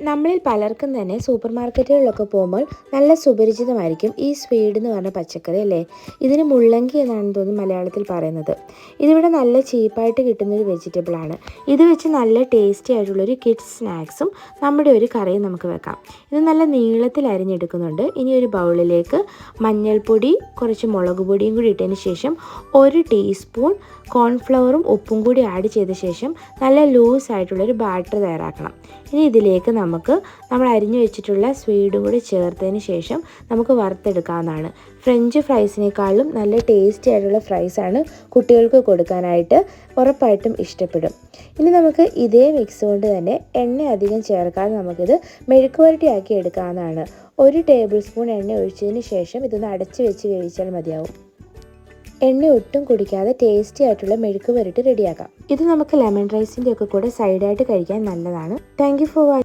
നമ്മളിൽ പലർക്കും തന്നെ സൂപ്പർ മാർക്കറ്റുകളിലൊക്കെ പോകുമ്പോൾ നല്ല സുപരിചിതമായിരിക്കും ഈ സ്വീഡ് എന്ന് പറഞ്ഞ പച്ചക്കറി അല്ലേ? ഇതിന് മുള്ളങ്കി എന്നാണ് തോന്നുന്നു മലയാളത്തിൽ പറയുന്നത്. ഇതിവിടെ നല്ല ചീപ്പായിട്ട് കിട്ടുന്നൊരു വെജിറ്റബിൾ ആണ്. ഇത് വെച്ച് നല്ല ടേസ്റ്റി ആയിട്ടുള്ളൊരു കിഡ്സ് സ്നാക്സും നമ്മുടെ ഒരു കറിയും നമുക്ക് വെക്കാം. ഇത് നല്ല നീളത്തിൽ അരിഞ്ഞെടുക്കുന്നുണ്ട്. ഇനി ഒരു ബൗളിലേക്ക് മഞ്ഞൾപ്പൊടി കുറച്ച് മുളക് പൊടിയും കൂടി ഇട്ടതിന് ശേഷം ഒരു ടീസ്പൂൺ കോൺഫ്ലവറും ഉപ്പും കൂടി ആഡ് ചെയ്ത ശേഷം നല്ല ലൂസ് ആയിട്ടുള്ളൊരു ബാറ്റർ തയ്യാറാക്കണം. ഇനി ഇതിലേക്ക് നമുക്ക് നമ്മൾ അരിഞ്ഞു വെച്ചിട്ടുള്ള സ്വീഡും കൂടി ചേർത്തതിന് ശേഷം നമുക്ക് വറുത്തെടുക്കാവുന്നതാണ്. ഫ്രഞ്ച് ഫ്രൈസിനേക്കാളും നല്ല ടേസ്റ്റി ആയിട്ടുള്ള ഫ്രൈസാണ് കുട്ടികൾക്ക് കൊടുക്കാനായിട്ട് ഉറപ്പായിട്ടും ഇഷ്ടപ്പെടും. ഇനി നമുക്ക് ഇതേ മിക്സ് കൊണ്ട് തന്നെ എണ്ണ അധികം ചേർക്കാതെ നമുക്കിത് മെഴുക്കുവരട്ടിയാക്കി എടുക്കാവുന്നതാണ്. ഒരു ടേബിൾ സ്പൂൺ എണ്ണ ഒഴിച്ചതിന് ശേഷം ഇതൊന്ന് അടച്ച് വെച്ച് വേവിച്ചാൽ മതിയാവും. എണ്ണ ഒട്ടും കുടിക്കാതെ ടേസ്റ്റി ആയിട്ടുള്ള മെഴുക്ക് വരട്ടി റെഡിയാക്കാം. ഇത് നമുക്ക് ലെമൺ റൈസിന്റെ ഒക്കെ കൂടെ സൈഡായിട്ട് കഴിക്കാൻ നല്ലതാണ്. Thank for watching